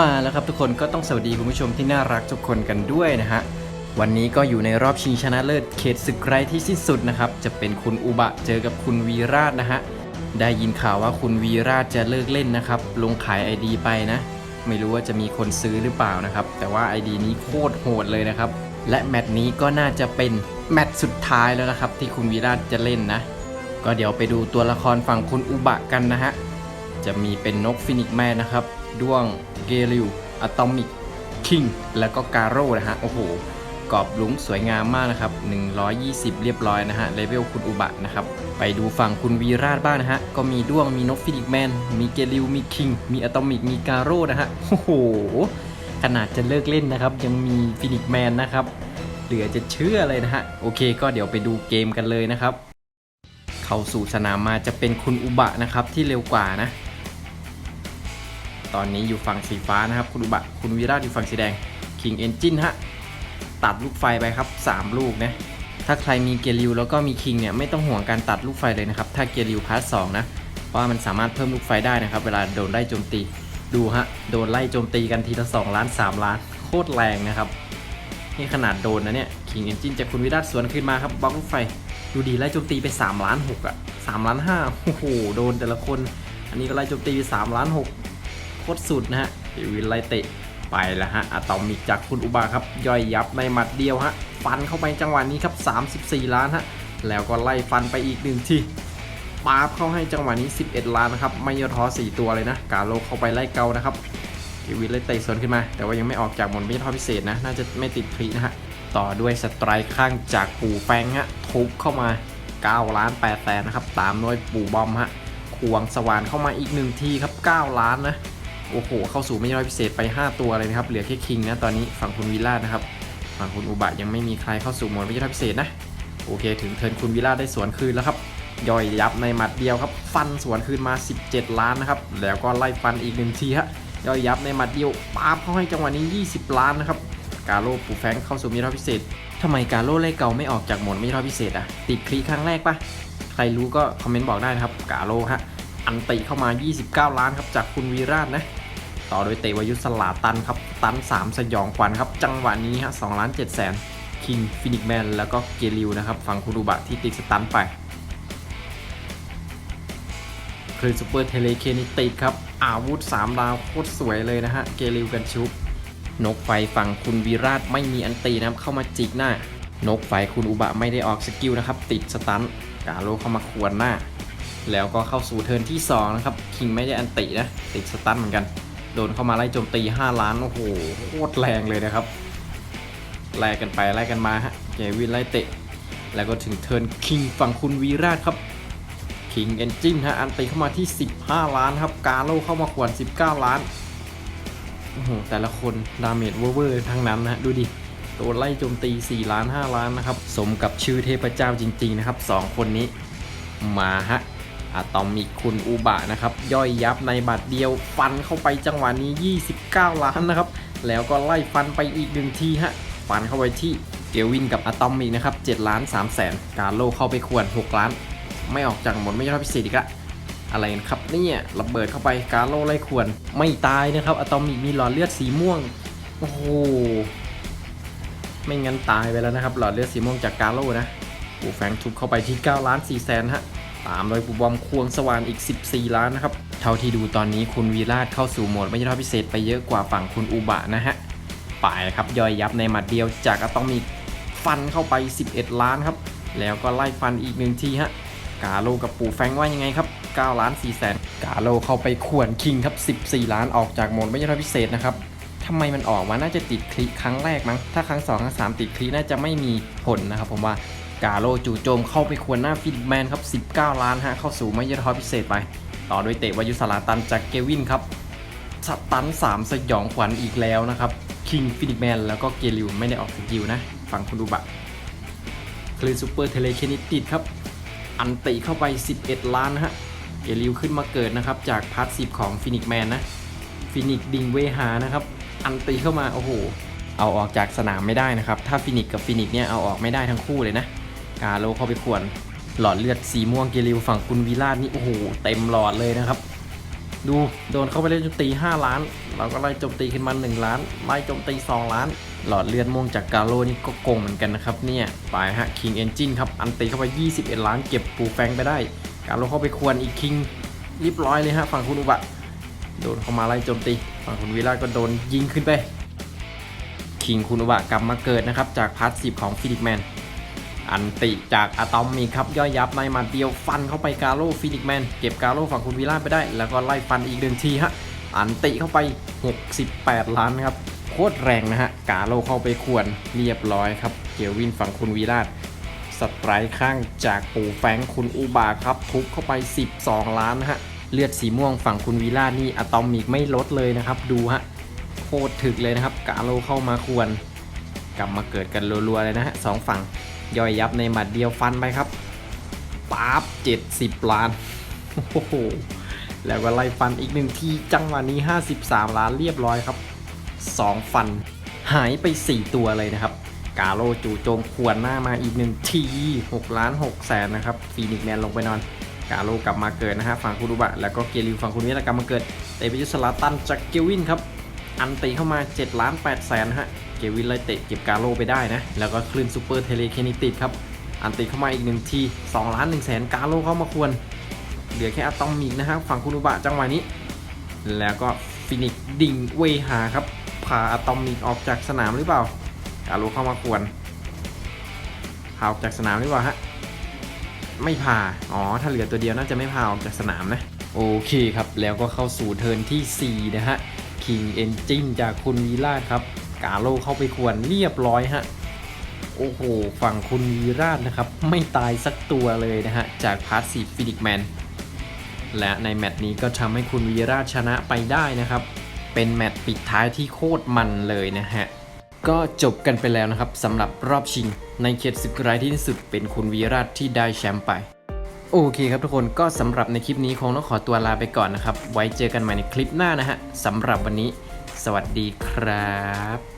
มาแล้วครับทุกคนก็ต้องสวัสดีคุณผู้ชมที่น่ารักทุกคนกันด้วยนะฮะวันนี้ก็อยู่ในรอบชิงชนะเลิศเขตศึกไร้ที่สิ้นสุดนะครับ จะเป็นคุณอุบะเจอกับคุณวีราชนะฮะได้ยินข่าวว่าคุณวีราชจะเลิกเล่นนะครับ ลงขาย ID ไปนะ ไม่รู้ว่าจะมีคนซื้อหรือเปล่านะครับ แต่ว่า ID นี้โคตรโหดเลยนะครับ และแมตช์นี้ก็น่าจะเป็นแมตช์สุดท้ายแล้วนะครับ ที่คุณวีราชจะเล่นนะ ก็เดี๋ยวไปดูตัวละครฝั่งคุณอุบะกันนะฮะจะมีเป็นนกฟินิกแมนนะครับด้วง เกลิวอะตอมิกคิงแล้วก็การโร่นะฮะ โอ้โหกรอบลุงสวยงามมากนะครับ 120 เรียบร้อยนะฮะเลเวลคุณอุบะนะครับ ไปดูฝั่งคุณวีราชบ้างนะฮะ ก็มีด้วงมีนกฟินิกแมน มีเกลิว มีคิง มีอะตอมิก มีการโร่นะฮะ โอ้โห ขนาดจะเลิกเล่นนะครับ ยังมีฟินิกแมนนะครับ เหลือจะเชื่อเลยนะฮะ โอเค ก็เดี๋ยวไปดูเกมกันเลยนะครับ เข้าสู่สนามมาจะเป็นคุณอุบะนะครับที่เร็วกว่านะ ตอนนี้อยู่ฝั่งสีฟ้านะครับ คุณอุบะคุณวีราชอยู่ฝั่งสีแดง King Engine ฮะ ตัดลูกไฟไปครับ 3 ลูกนะ ถ้าใครมีเกียร์ริวแล้วก็มีคิงเนี่ยไม่ต้องห่วงการตัดลูกไฟเลยนะครับ ถ้าเกียร์ริวพาร์ทสนะ เพราะว่ามันสามารถเพิ่มลูกไฟได้นะครับ เวลาโดนไล่โจมตี ดูฮะ โดนไล่โจมตีกันทีละ2ล้าน 3 ล้าน โคตรแรงนะครับ นี่ขนาดโดนนะเนี่ย King Engine จากคุณวิราชสวนขึ้นมาครับบล็อกลูกไฟ ดูดีไล่โจมตีไป3ล้าน6อะ3ล้าน5โอ้โห โดนแต่ละคน อันนี้ก็ไล่โจมตีไป3ล้าน6 โคตรสุดนะฮะเดวินไลเตะไปแล้วฮะอะตอมิกจากคุณอุบาครับ ย่อยยับในหมัดเดียวฮะ ฟันเข้าไปจังหวะนี้ครับ 34 ล้านฮะ แล้วก็ไล่ฟันไปอีกหนึ่งทีปาบเข้าให้จังหวะนี้ 11 ล้านนะครับ ไม่ยอท้อ4 ตัวเลยนะ กาโลเข้าไปไล่เกานะครับเดวินไลเตะสวนขึ้นมา แต่ว่ายังไม่ออกจากหมดไม่ย่อท้อพิเศษนะ น่าจะไม่ติดคลีนะฮะ ต่อด้วยสไตร์ข้างจากปู่แฟงฮะ ทุบเข้ามา9ล้าน8แสนนะครับ ตามด้วยปู่บอมฮะ ควงสว่านเข้ามาอีกหนึ่งทีครับ 9 ล้านนะ โอ้โห เข้าสู่ไม่ย่อยพิเศษไป 5 ตัวเลยนะครับ เหลือแค่คิงนะ ตอนนี้ฝั่งคุณวิลล่านะครับ ฝั่งคุณอุบะยังไม่มีใครเข้าสู่โหมดไม่ย่อยพิเศษนะ โอเค ถึงเทินคุณวิลล่าได้สวนคืนแล้วครับ ย่อยยับในหมัดเดียวครับ ฟันสวนคืนมา 17 ล้านนะครับ แล้วก็ไล่ฟันอีกหนึ่งทีฮะ ย่อยยับในหมัดเดียวปาบเข้าให้จังหวะนี้ 20 ล้านนะครับ กาโลปูแฟงเข้าสู่มีรอบพิเศษทำไมกาโลเล่เก่าไม่ออกจากโหมดมีรอบพิเศษอะติดคลีครั้งแรกปะใครรู้ก็คอมเมนต์บอกได้นะครับ กาโลฮะอันติเข้ามา 29 ล้านครับ จากคุณวีราชนะ ต่อโดยเตวายุทธสลาตันครับ ตัน 3 สยองขวัญครับ จังหวะนี้ฮะ2ล้าน7แสนคิงฟินิกแมนแล้วก็เกลิวนะครับฝั่งคุรุบะที่ติดสตันไปคลืนซูเปอร์เทเลเคนิติครับ อาวุธ 3 ดาวโคตรสวยเลยนะฮะ เกลิวกันชุบ นกไฟฝั่งคุณวีราชไม่มีอันตีนะครับ เข้ามาจิกหน้า นกไฟคุณอุบะไม่ได้ออกสกิลนะครับ ติดสตันกาโลเข้ามาขวนหน้า แล้วก็เข้าสู่เทิร์นที่ 2 นะครับ คิงไม่ได้อันตินะ ติดสตันเหมือนกัน โดนเข้ามาไล่โจมตี 5 ล้าน โอ้โหโคตรแรงเลยนะครับแลกกันไปแลกกันมาฮะเกวินไล่เตะ แล้วก็ถึงเทิร์นคิงฝั่งคุณวีราชครับคิงเอนจิ้นฮะอันตีเข้ามาที่ 15 ล้านครับ กาโลเข้ามาขวน 19 ล้านโอ้โหแต่ละคนดาเมจเวอร์ทั้งนั้นนะฮะดูดิโดนไล่โจมตี 4 ล้าน 5 ล้านนะครับ สมกับชื่อเทพเจ้าจริง ๆ นะครับ 2 คนนี้มาฮะ อะตอมิกคุณอุบะนะครับ ย่อยยับในบัตรเดียวฟันเข้าไปจังหวะนี้ 29 ล้านนะครับ แล้วก็ไล่ฟันไปอีกหนึ่งทีฮะฟันเข้าไปที่เกลวินกับอะตอมิกนะครับ7ล้าน3แสนการโลเข้าไปขวน6ล้าน ไม่ออกจากหมดไม่ยอดพิเศษอีกละอะไรกันครับเนี่ยระเบิดเข้าไปการโลไล่ขวนไม่ตายนะครับอะตอมิกมีหลอดเลือดสีม่วงโอ้โหไม่งั้นตายไปแล้วนะครับ หลอดเลือดสีม่วงจากการโลนะปูแฟงทุบเข้าไปที่9ล้าน4แสนฮะ ตามโดยปูบอมควงสว่านอีก 14 ล้านนะครับ เท่าที่ดูตอนนี้คุณวีราชเข้าสู่โหมดไม่ใช่รอบพิเศษไปเยอะกว่าฝั่งคุณอุบะนะฮะไปครับย่อยยับในหมัดเดียวจากอะตอมิกฟันเข้าไป 11 ล้านครับ แล้วก็ไล่ฟันอีกหนึ่งทีฮะกาโลกับปู่แฟงว่ายังไงครับ9ล้าน4แสนกาโลเข้าไปขวนคิงครับ 14 ล้านออกจากโหมดไม่ใช่รอบพิเศษนะครับทำไมมันออกมาน่าจะติดคลิครั้งแรกมั้ง ถ้าครั้ง 2 ครั้ง 3 ติดคลิน่าจะไม่มีผลนะครับผมว่า กาโลจู่โจมเข้าไปควรหน้าฟินแมนครับ 19 ล้านฮะเข้าสู่ไม่ยอดทอพิเศษไป ต่อด้วยเตะวายุสลาตันจากเกวินครับสตัน3 สยองขวัญอีกแล้วนะครับคิงฟินิกแมนแล้วก็เกลิวไม่ได้ออกสกิลนะฝั่งคุณดูบะคลืนซูเปอร์เทเลเคนิติดครับ อันติเข้าไป 11 ล้านฮะเกลิวขึ้นมาเกิดนะครับ จากพาร์ทสิของฟินิกแมนนะฟินิกดิงเวหานะครับ อันตีเข้ามาโอ้โหเอาออกจากสนามไม่ได้นะครับ ถ้าฟินิกกับฟินิกเนี่ยเอาออกไม่ได้ทั้งคู่เลยนะ กาโลเข้าไปขวน หลอดเลือดสีม่วงเกลิวฝั่งคุณวีลาดนี่โอ้โหเต็มหลอดเลยนะครับ ดูโดนเข้าไปเล่นโจมตี 5 ล้าน เราก็ไล่โจมตีขึ้นมา 1 ล้าน ไล่โจมตี 2 ล้าน หลอดเลือดม่วงจากกาโลนี่ก็โกงเหมือนกันนะครับเนี่ยไปฮะ King Engine ครับอันตีเข้าไป 21 ล้าน เก็บปูแฟงไปได้ กาโลเข้าไปควรอีกคิงเรียบร้อยเลยฮะฝั่งคุณอุบะโดนเข้ามาไล่โจมตีฝั่งคุณวิลาก็โดนยิงขึ้นไปคิงคุณอุบะกลับมาเกิดนะครับ จากพาร์ทสิของฟิลิกแมน อันติจากอะตอมมีครับย่อยยับในมาเดียวฟันเข้าไปกาโลฟิลิกแมนเก็บกาโลฝั่งคุณวิลาไปได้ แล้วก็ไล่ฟันอีกหนึ่งทีฮะอันติเข้าไป 68 ล้านครับโคตรแรงนะฮะกาโลเข้าไปควรเรียบร้อยครับเกียววินฝั่งคุณวีราชสไตร์ข้างจากปูแฟงคุณอุบาครับทุบเข้าไป 12 ล้านนะฮะเลือดสีม่วงฝั่งคุณวีราชนี่อะตอมิกไม่ลดเลยนะครับ ดูฮะโคตรถึกเลยนะครับกาโลเข้ามาควรกลับมาเกิดกันรัวๆเลยนะฮะสองฝั่ง ย่อยยับในหมัดเดียวฟันไปครับป๊าบ70ล้านโอ้โหแล้วก็ไล่ฟันอีกหนึ่งทีจังหวะนี้ 53 ล้านเรียบร้อยครับ 2 ฟัน หายไป 4 ตัวเลยนะครับ กาโลจู่โจมขวนหน้ามาอีกหนึ่งที6ล้าน6แสนนะครับฟีนิกแมนลงไปนอน กาโลกลับมาเกิดนะฮะฝั่งคุรุบะ แล้วก็เกลิวฝั่งคุณวิทยกรรมมาเกิดเตะไปยุสลาตันจากเกวินครับ อันตีเข้ามา 7 ล้าน8แสนฮะ เกวินไล่เตะเก็บกาโลไปได้นะ แล้วก็คลื่นซูเปอร์เทเลเคนิติดครับ อันตีเข้ามาอีกหนึ่งที2ล้าน1แสนกาโลเข้ามาควร เหลือแค่อะตอมิกนะฮะฝั่งคุรุบะจังหวะนี้ แล้วก็ฟินิกดิ่งเวหาครับพาอะตอมิกออกจากสนามหรือเปล่า กาโลเข้ามาควรพาออกจากสนามหรือเปล่าฮะไม่พา อ๋อ ถ้าเหลือตัวเดียวน่าจะไม่พาออกจากสนามนะ โอเคครับ แล้วก็เข้าสู่เทิร์นที่ 4 นะฮะ King Engine จากคุณวีราครับ กาโลเข้าไปควรเรียบร้อยฮะ โอ้โห ฝั่งคุณวีราชนะครับ ไม่ตายสักตัวเลยนะฮะ จากพาร์ทสีฟินิกแมน และในแมตช์นี้ก็ทำให้คุณวีราชชนะไปได้นะครับ เป็นแมตช์ปิดท้ายที่โคตรมันเลยนะฮะก็จบกันไปแล้วนะครับสำหรับรอบชิง ในเขตศึกรายที่สุดเป็นคุณวีราชที่ได้แชมป์ไป โอเคครับทุกคนก็สำหรับในคลิปนี้คงต้องขอตัวลาไปก่อนนะครับ ไว้เจอกันใหม่ในคลิปหน้านะฮะสำหรับวันนี้ สวัสดีครับ